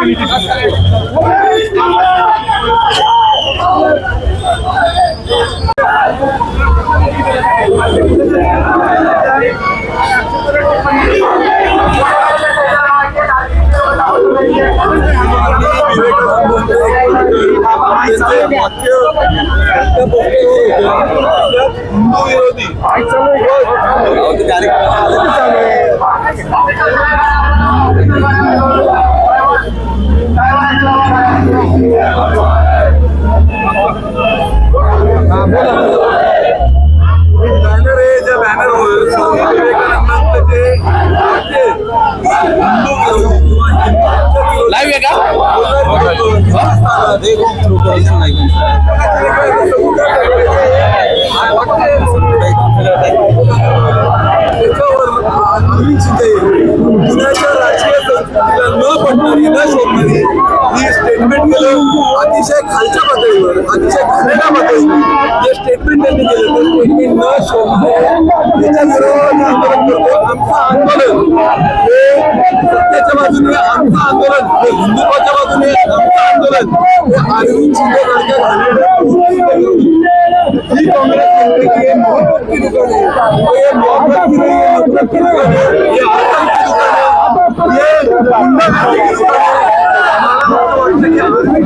कार्यक्रम विरोधी बॅनर आहे ज्या बॅनरवर स्वामी विवेकानंदांचं स्टेटमेंट केलं अतिशय खालच्या पातळीवर अतिशय घाणेऱ्या पातळीवर जे स्टेटमेंट त्यांनी केलं ते स्टेटमेंट न शोधणं त्याच्या विरोधात आंदोलन करतो आमचं आंदोलन हे सत्तेच्या बाजूने आमचं आंदोलन हे हिंदुत्वाच्या बाजूने आमचं आंदोलन हे अरविंद शिंदे सारख्या घाणेरड्या प्रवृत्तीच्या विरोधी ही काँग्रेस म्हणते की हे मोहब्बत की दुकान है ये मोहब्बत की नहीं है नफरत की दुकान है ये आतंक की दुकान है ये गुंडागर्दी की दुकान है मला असं वाटतं की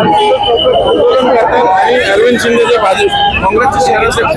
आंदोलन करतात आणि अरविंद शिंदे जे भाजप काँग्रेसचे शहराध्यक्ष.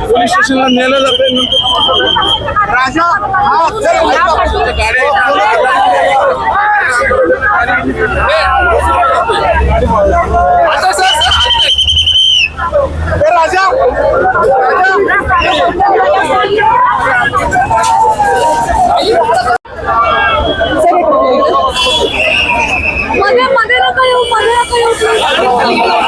पोलीस स्टेशनला नेलं जाते मध्ये मध्ये नका येऊ मध्ये नका येऊ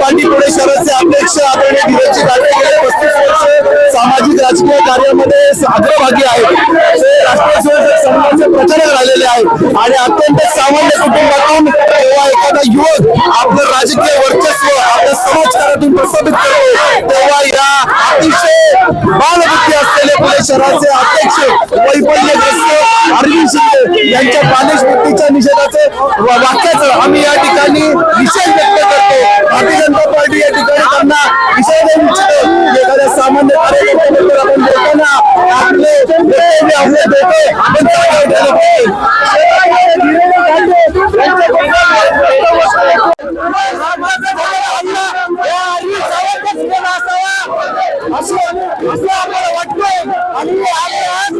पाटील पुणे शहराचे अध्यक्ष आदरणीय धीरजी गाडगे गेले. पस्तीस वर्ष सामाजिक राजकीय कार्यामध्ये अग्रभागी आहेत. ते राष्ट्रीय स्वयंसेवक संघाचे प्रचारक राहिलेले आहेत. आणि अत्यंत सामान्य कुटुंबातून तेव्हा एखादा युवक आपलं राजकीय वर्चस्व आपल्या समाजकारातून प्रस्थापित करतो तेव्हा या अतिशय बालबुद्धी असलेले पुणे शहराचे अध्यक्ष वैफल्यग्रस्त अरविंद शिंदे यांच्या बालिश बुद्धीच्या निषेधाचे वा- वाक्याचं आम्ही या ठिकाणी निषेध व्यक्त करतो भारतीय जनता पार्टी या ठिकाणी त्यांना निषेध देऊ इच्छितो की एखाद्या सामान्य कार्यकर्त्याबद्दल आपण बोलताना आपले वक्तव्य, आपले डोके आपण पाहिजे. असं आपल्याला वाटतंय आणि आज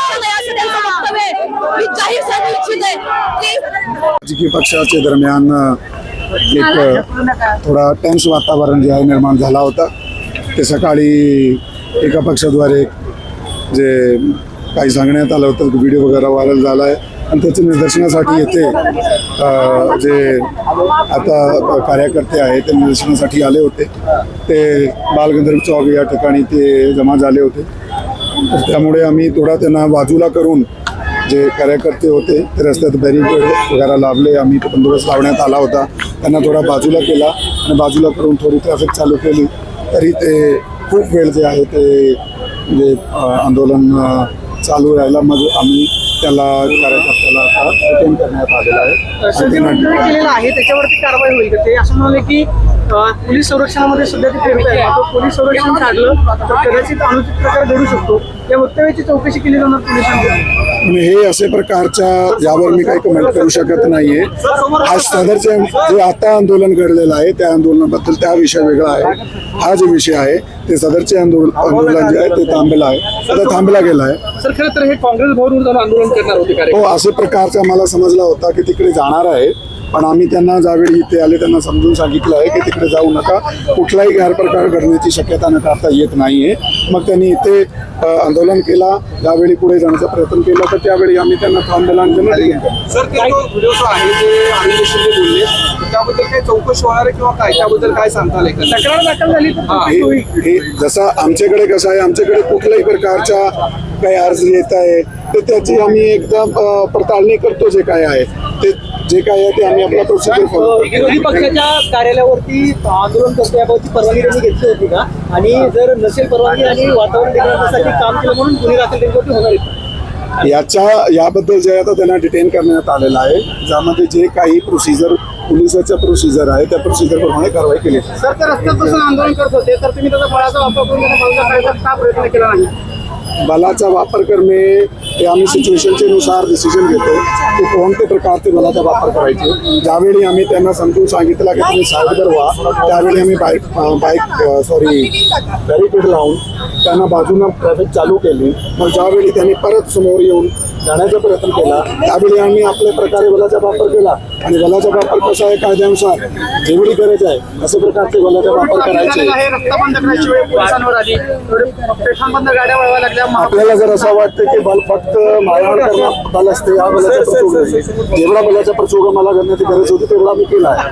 मी जाहीर सांगू इच्छित आहे राजकीय पक्षाच्या दरम्यान एक थोडा टेन्स वातावरण जे आहे निर्माण झाला होता. ते सकाळी एका पक्षाद्वारे जे काही सांगण्यात आलं होतं व्हिडिओ वगैरे व्हायरल झाला आहे आणि त्याच्या निदर्शनासाठी येथे जे आता कार्यकर्ते आहे ते निदर्शनासाठी आले होते. ते बालगंधर्व चौक या ठिकाणी ते जमा झाले होते. त्यामुळे आम्ही थोडा त्यांना बाजूला करून जे कार्यकर्ते होते ते रस्त्यात बॅरिकेड वगैरे लाभले आम्ही बंदोबस्त लावण्यात आला होता. त्यांना थोडा बाजूला केला आणि बाजूला करून थोडी ट्रॅफिक चालू केली. तरी ते खूप वेळ जे आहे ते म्हणजे अ, आंदोलन चालू राहिला. मग आम्ही त्याला कार्यकर्त्याला आता रिटर्न करण्यात आलेला आहे. त्याच्यावरती कारवाई होईल ते असं म्हणाले की पोलीस संरक्षणामध्ये सध्या ते फिरत आहे तो पोलीस संरक्षण काढलं तर कदाचित अनुचित प्रकार घडू शकतो. या वक्तव्याची चौकशी केली जाणार पोलिसांकडून हे असे प्रकारच्या यावर मी काही कमेंट करू शकत नाहीये. हा सदरचे जे आता आंदोलन घडलेलं आहे त्या आंदोलनाबद्दल त्या विषय वेगळा आहे. हा जो विषय आहे ते सदरचे आंदोलन आंदोलन जे आहे ते थांबलेलं आहे. आता थांबला गेला आहे. सर खरं तर हे काँग्रेस जाऊन आंदोलन करणार होते हो असे प्रकारचा मला समजला होता की तिकडे जाणार आहे. पण आम्ही त्यांना ज्यावेळी इथे आले त्यांना समजून सांगितलं आहे की तिकडे जाऊ नका. कुठलाही गैरप्रकार घडण्याची शक्यता नकारता येत नाहीये. मग त्यांनी इथे आंदोलन केला. ज्यावेळी पुढे जाण्याचा प्रयत्न केला तर त्यावेळी आम्ही त्यांना आहे आहे हे. जसं आमच्याकडे कसं आहे आमच्याकडे कुठल्याही प्रकारच्या काही अर्ज येत आहे तर त्याची आम्ही एकदम पडताळणी करतो जे काय आहे. ते जे काय आहे ते आम्ही आपला प्रोसिजर फॉलो विरोधी पक्षाच्या कार्यालयावरती आंदोलन करतो याबाबतची परवानगी त्यांनी घेतली होती का? आणि जर नसेल परवानगी आणि वातावरण निर्माणासाठी काम केलं म्हणून गुन्हे दाखल त्यांच्यावरती होणार आहेत? याच्या याबद्दल जे आहे आता त्यांना डिटेन करण्यात आलेलं आहे. ज्यामध्ये जे काही प्रोसिजर पोलिसाचं प्रोसिजर आहे त्या प्रोसिजरप्रमाणे कारवाई केली. सर ते रस्त्यात बसून आंदोलन करत होते तर तुम्ही त्याचा बळाचा वापर करून त्यांना प्रयत्न केला नाही? बलाचा वापर करणे हे आम्ही सिच्युएशनचे नुसार डिसिजन घेतो. की कोणत्या प्रकारचे बलाचा वापर करायचे. ज्यावेळी आम्ही त्यांना समजून सांगितलं की तुम्ही साईडवर व्हा त्यावेळी आम्ही बाईक बाईक सॉरी बॅरिकेड लावून त्यांना बाजूनं ट्रॅफिक चालू केली. मग ज्यावेळी त्यांनी परत समोर येऊन जाण्याचा प्रयत्न केला. त्यावेळी आम्ही आपल्या प्रकारे बलाचा वापर केला आणि बलाचा वापर कसा आहे कायद्यानुसार जेवढी गरज आहे अशा प्रकारचे बलाचा वापर करायचे. आपल्याला जर असं वाटतं की बल फक्त मारहाण करणं बल असते या बलाचा प्रचोग नाही. जेवढा बलाचा प्रचोग मला करण्याची गरज होती तेवढा मी केला आहे.